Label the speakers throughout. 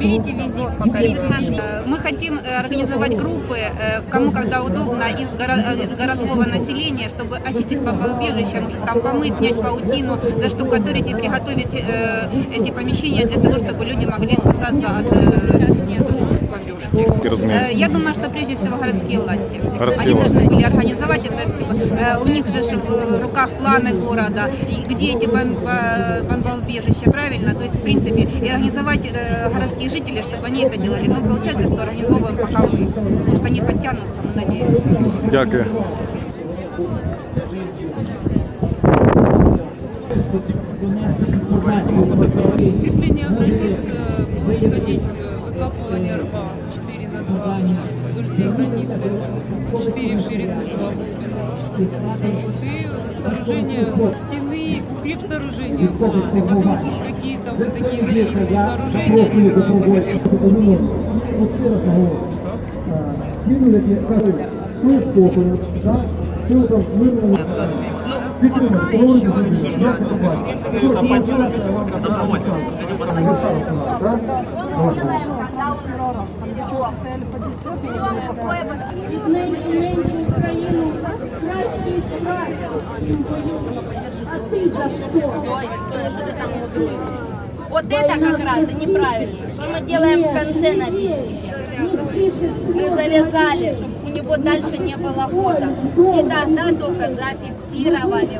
Speaker 1: Берите визитки, берите. Мы хотим э, организовать группы, э, кому когда удобно, из, горо- э, из городского населения, чтобы очистить может там помыть, снять паутину, заштукатурить и приготовить э, эти помещения для того, чтобы люди могли спасаться от э, друг бомбежки. Я думаю, что прежде всего городские власти.
Speaker 2: Городские
Speaker 1: Они
Speaker 2: власти.
Speaker 1: должны были организовать это все. У них же в руках планы города, где эти бом- бомбоубежища, правильно? То есть, в принципе, и организовать э, городские жители, чтобы они это делали. Но получается, что организовываем пока мы. Может, они подтянутся, мы надеемся.
Speaker 2: Дякую.
Speaker 3: Укрепление границ э, будет входить э, выкапывание рва 4 на 2 вдоль всей границы, 4 в ширину, 2 в глубину. И сооружение стены, укреп-сооружения будут, и потом какие-то вот такие защитные сооружения, не знаю, как их
Speaker 4: Ой, Виктория, что ты там мудруешь? Вот это как раз и неправильно. Что мы делаем в конце на бинтике? Мы завязали, чтобы у него дальше не было хода. И тогда только зафиксировали.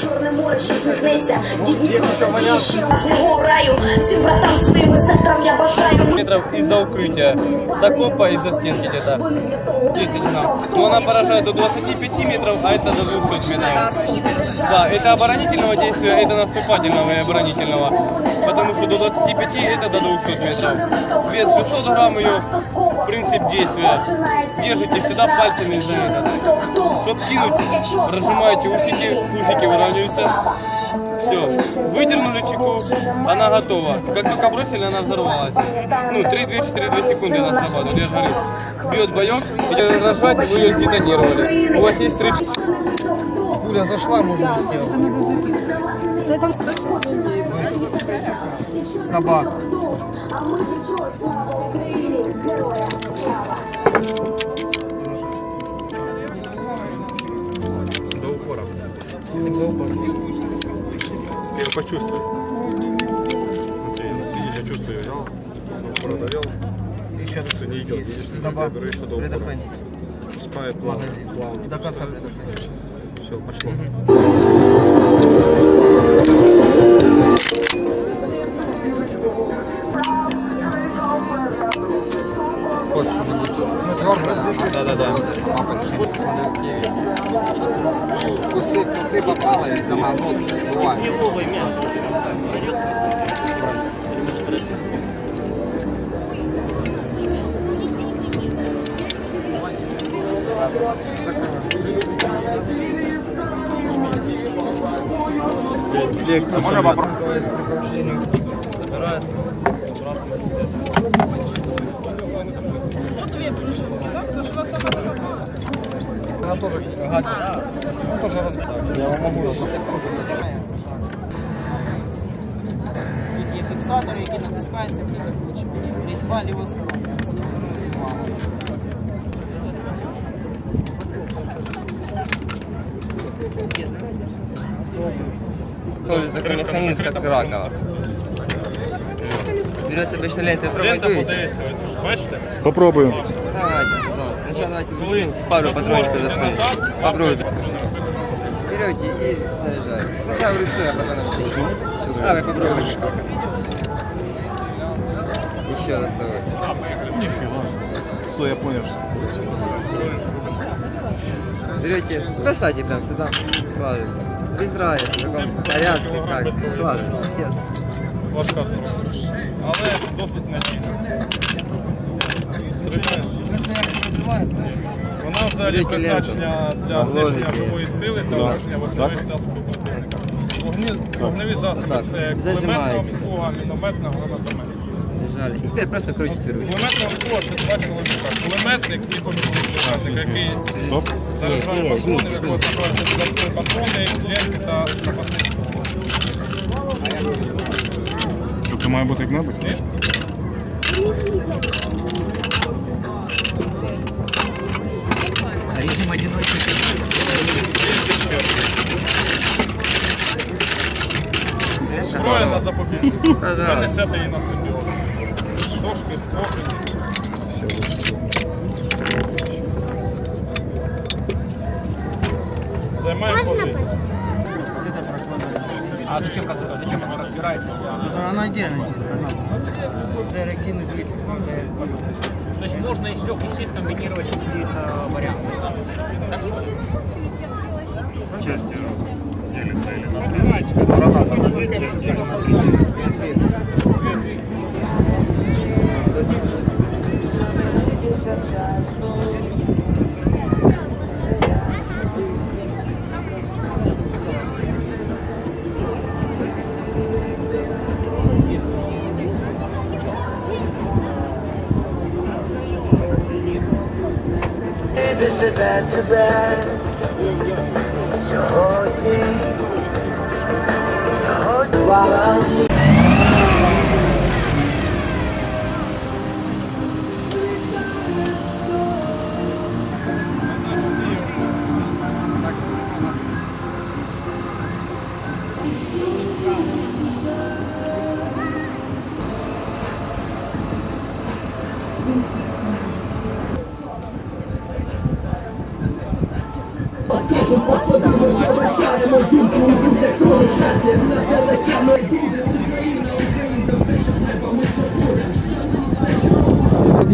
Speaker 5: Чорне море, що сміхнеться, дідні красотіші, кожного раю, всім братам своїм і сестрам я бажаю.
Speaker 6: метров из-за укрытия, с окопа из-за стенки где-то. 10 грамм. Но она поражает до 25 метров, а это до 200 метров. Да, это оборонительного действия, это наступательного и оборонительного. Потому что до 25 это до 200 метров. Вес 600 грамм ее, принцип действия. Держите всегда пальцами за это. Чтоб кинуть, разжимаете усики, усики выравниваются. Все, выдернули чеку, она готова. Как только бросили, она взорвалась. Ну, 3, 2, 4, 2 секунды она срабатывает. Я же говорю, бьет боек, идет нажать, и вы ее сдетонировали. У вас есть 3
Speaker 7: Пуля зашла, можно не сделать. Скоба.
Speaker 2: Почувствуй. Смотри, видишь, я чувствую, взял,
Speaker 7: раз.
Speaker 2: Все, не идет. Видишь,
Speaker 7: Скоба.
Speaker 2: я беру еще до упора. Пускай плавно, плавно.
Speaker 7: До конца предохранить.
Speaker 2: Все, пошло.
Speaker 7: Кусты, кусты попало, если она, ну, бывает.
Speaker 2: Можно попробовать?
Speaker 6: Тоже гадит. Он тоже разбирает. Я вам могу рассказать.
Speaker 8: Є фіксатори, які натискаються при закручуванні. Різьба лівостороння.
Speaker 9: Механизм, как раково. Берется обычно лента, пробуйте.
Speaker 10: Бачите?
Speaker 2: Попробуем.
Speaker 9: Давайте, давайте пару патрончиков засунем. Попробуйте. Берете и заряжаете. Сначала вручную, а потом. Давай попробуйте. Еще засовывайте.
Speaker 2: Все, я понял, что
Speaker 9: Берете, бросайте прям сюда, слаживайте. Без разницы, в каком порядке, как, слаживайте. Все.
Speaker 10: Важка. Але досить надійна. Вона взагалі призначена для знищення живої сили та ураження вогневих засобів противника. Вогневі засоби це кулеметна обслуга, мінометна, гранатомет.
Speaker 9: И теперь просто крутите ручку.
Speaker 10: Кулеметна обслуга це два чоловіка. Кулеметник і помічник, який заряджає патрони, в якого знаходяться патрони, ленти та запаси.
Speaker 2: Тобто має бути як має бути?
Speaker 8: Режим одиночки.
Speaker 10: Зброя на запобіжник. Ви
Speaker 9: Пожалуйста.
Speaker 10: несете її на собі. Трошки, трохи. Займаємо позицію.
Speaker 8: А зачем, зачем она разбирается? Она отдельно.
Speaker 10: bad to bad. You're holding, you're holding.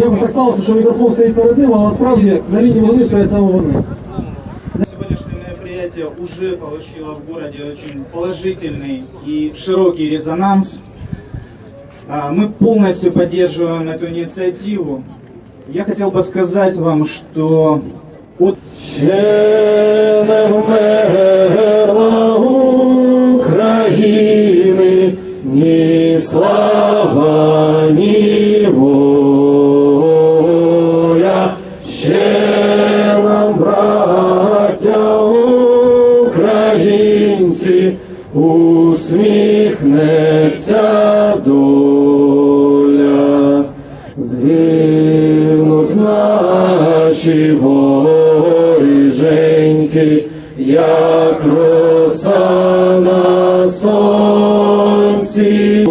Speaker 11: Якось так сталося, що мікрофон стоїть перед ним, а насправді на лінії вони стоять саме вони.
Speaker 12: Сегодняшнее мероприятие уже получило в городе очень положительный и широкий резонанс. А, Мы полностью поддерживаем эту инициативу. Я хотел бы сказать вам, что от
Speaker 11: України ні слава, Усміхнеться доля. Згинуть наші воріженьки, як роса на сонці. І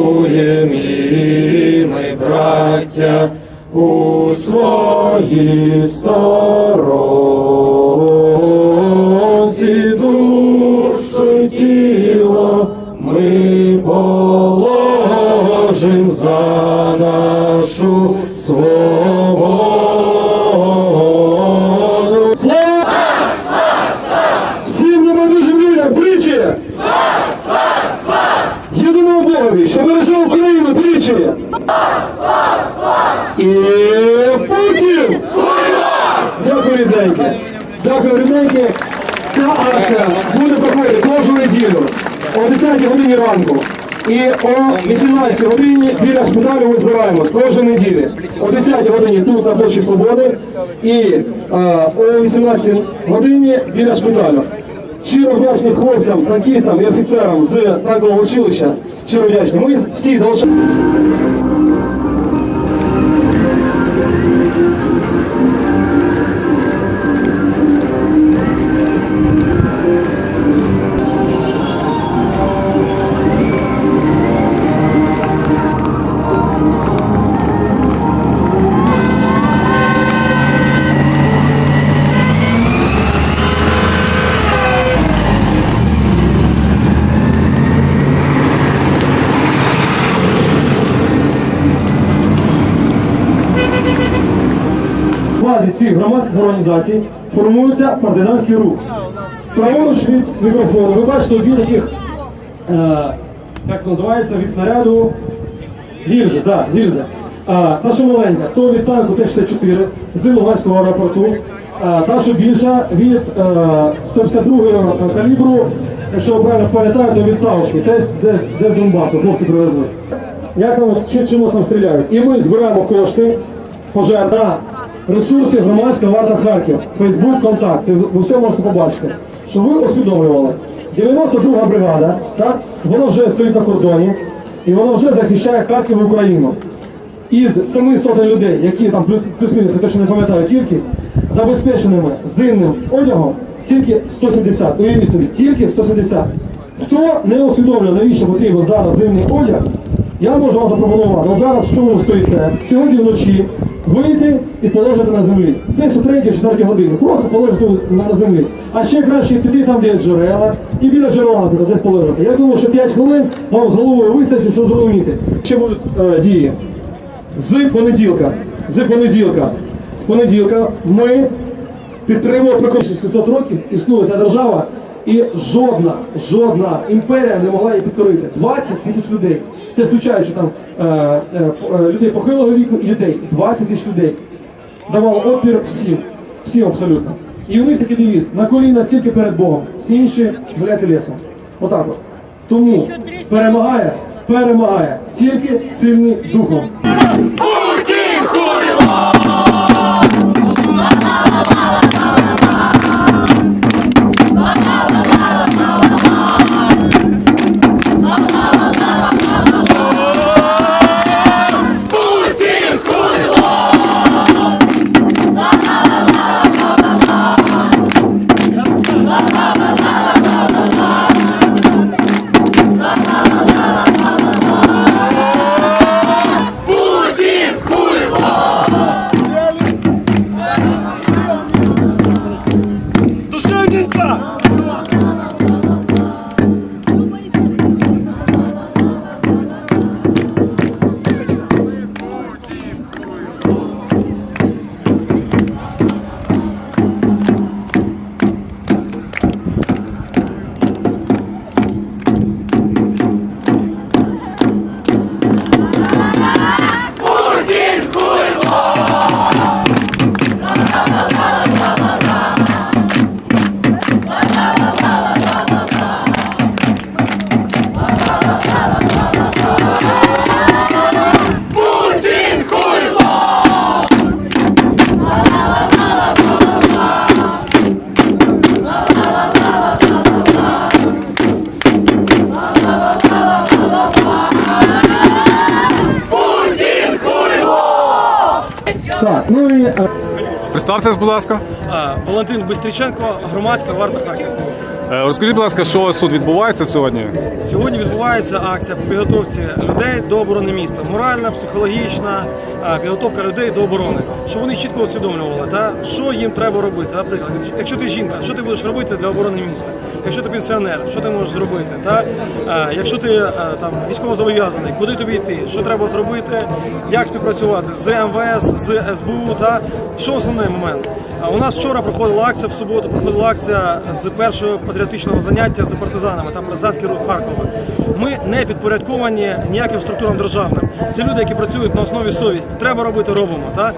Speaker 11: у своїй сторонці положим за нашу свободу. Слава! Всім небайдужим людям тричі! Єдиному Богові, що береже Україну тричі! І Путін! Дякую, рідненькі! Дякую, рідненькі! Ця акція буде проходити кожну неділю о 10 годині ранку
Speaker 3: І о 18 годині біля шпиталю ми збираємось кожної неділі. О 10 годині тут на площі Свободи і е, о 18 годині біля шпиталю. Щиро вдячні хлопцям, танкістам і офіцерам з такого училища. Щиро вдячні. Ми всі залишаємо. Організацій формується партизанський рух. Праворуч від мікрофону ви бачите дві таких, е, як це називається, від снаряду гільзи, так, гільзи. А, та, що маленька, то від танку Т-64 з Луганського аеропорту, а, та, що більша від е, 152-го калібру, якщо ви правильно пам'ятаєте, то від Савушки, десь, десь, десь Донбасу, хлопці привезли. Як там, чи, чимось там стріляють? І ми збираємо кошти, пожертв ресурси громадська варта Харків, Фейсбук, контакти, ви все можете побачити. Що ви усвідомлювали. 92-га бригада, так, вона вже стоїть на кордоні, і вона вже захищає Харків і Україну. Із семи сотень людей, які там плюс- плюс-мінус, я точно не пам'ятаю кількість, забезпеченими зимним одягом тільки 170. Уявіть собі, тільки 170. Хто не усвідомлює, навіщо потрібен зараз зимний одяг, я можу вам запропонувати. От зараз в чому стоїте? Сьогодні вночі вийти і положити на землі. Десь о 3-4 годині. Просто положити на, землі. А ще краще піти там, де є джерела, і біля джерела, наприклад, десь положити. Я думаю, що 5 хвилин вам з головою вистачить, щоб зрозуміти. Ще будуть е, дії. З понеділка, з понеділка, з понеділка ми підтримуємо прикордонні 600 років, існує ця держава, і жодна, жодна імперія не могла її підкорити. 20 тисяч людей. Це включаючи там е, е, е, людей похилого віку і дітей. 20 тисяч людей. Давало опір всім, всім абсолютно. І у них такий девіз на коліна тільки перед Богом. Всі інші гуляти лісом. Отак от. Тому перемагає, перемагає тільки сильний духом.
Speaker 2: Представтесь, будь ласка.
Speaker 13: Валентин Бистріченко, громадська варта Харків.
Speaker 2: Е, Розкажіть, будь ласка, що у вас тут відбувається сьогодні?
Speaker 13: Сьогодні відбувається акція по підготовці людей до оборони міста. Моральна, психологічна підготовка людей до оборони, щоб вони чітко усвідомлювали, та, що їм треба робити. Наприклад, якщо ти жінка, що ти будеш робити для оборони міста? Якщо ти пенсіонер, що ти можеш зробити? Та? Е, Якщо ти е, там військовозобов'язаний, куди тобі йти? Що треба зробити? Як співпрацювати з МВС, з СБУ? Та? Що основний момент?
Speaker 3: У нас вчора проходила акція, в суботу проходила акція з першого патріотичного заняття з партизанами, там партизанський рух Харкова. Ми не підпорядковані ніяким структурам державним. Це люди, які працюють на основі совісті. Треба робити, робимо. Та?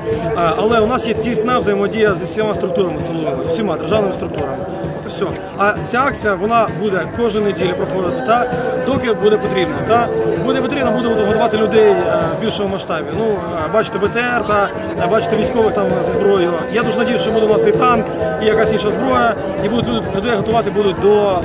Speaker 3: Але у нас є тісна взаємодія з усіма структурами силовими, з усіма державними структурами. І все. А ця акція вона буде кожної неділі проходити, та доки буде потрібно. Та буде потрібно, будемо готувати людей е, в більшому масштабі. Ну е, бачите БТР та е, бачите військових там зі зброєю. Я дуже надію, що буде у нас і танк, і якась інша зброя, і будуть люди, людей готувати будуть до,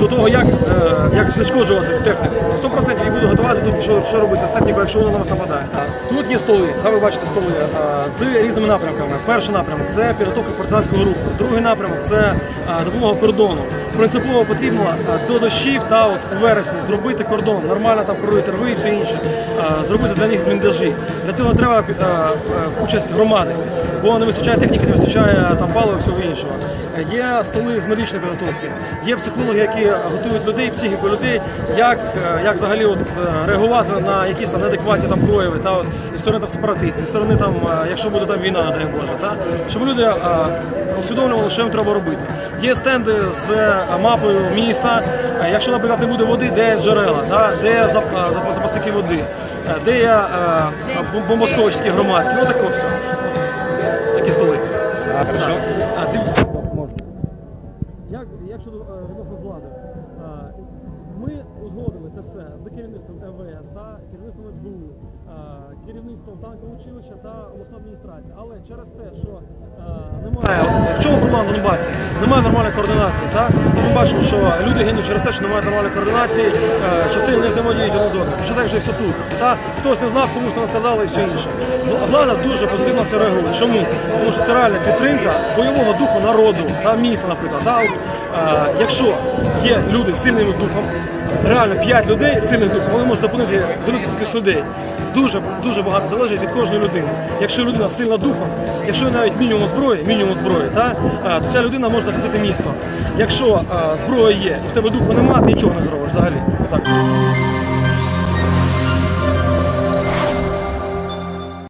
Speaker 3: до того, як, е, як знешкоджувати техніку. 100% і буду готувати тут, що, що робити з технікою, якщо вона на вас нападає. Тут є столи, та ви бачите столи е, з різними напрямками. Перший напрямок це підготовка партизанського руху. Другий напрямок це е, допомога кордону. Принципово потрібно е, до дощів та от у вересні зробити кордон, нормально там прорити рви і все інше, е, зробити для них бліндажі. Для цього треба е, участь громади, бо не вистачає техніки, не вистачає там палива всього іншого. Є столи з медичної підготовки, є психологи, які готують людей, психіку людей, як, як взагалі от, реагувати на якісь там неадекватні там прояви, та от, і сторони там сепаратистів, сторони там, якщо буде там війна, дай Боже, та щоб люди усвідомлювали, що їм треба робити. Є стенди з е, мапою міста. Е, Якщо, наприклад, не буде води, де джерела, да? де е, зап- запасники води, де є бом- бомбосховища такі громадські, ну таке все. Такі столи. Керівництвом танкового училища та обласної адміністрації. Але через те, що е, немає в чому проблема на Донбасі? Немає нормальної координації. Та? Ми бачимо, що люди гинуть через те, що немає нормальної координації, е, частини не взаємодіють один. Що так же і все тут. Та? Хтось не знав, комусь не сказали і все інше. Ну, влада дуже позитивно це реагує. Чому? Тому що це реальна підтримка бойового духу народу та міста, наприклад. Та? Е, якщо є люди з сильним духом, реально 5 людей з сильним духом, вони можуть зупинити велику кількість людей. Дуже дуже багато залежить від кожної людини. Якщо людина сильна духом, якщо навіть мінімум зброї, мінімум зброї, та, е, то ця людина може захистити місто. Якщо е, зброя є і в тебе духу немає, ти нічого не зробиш взагалі. Отак.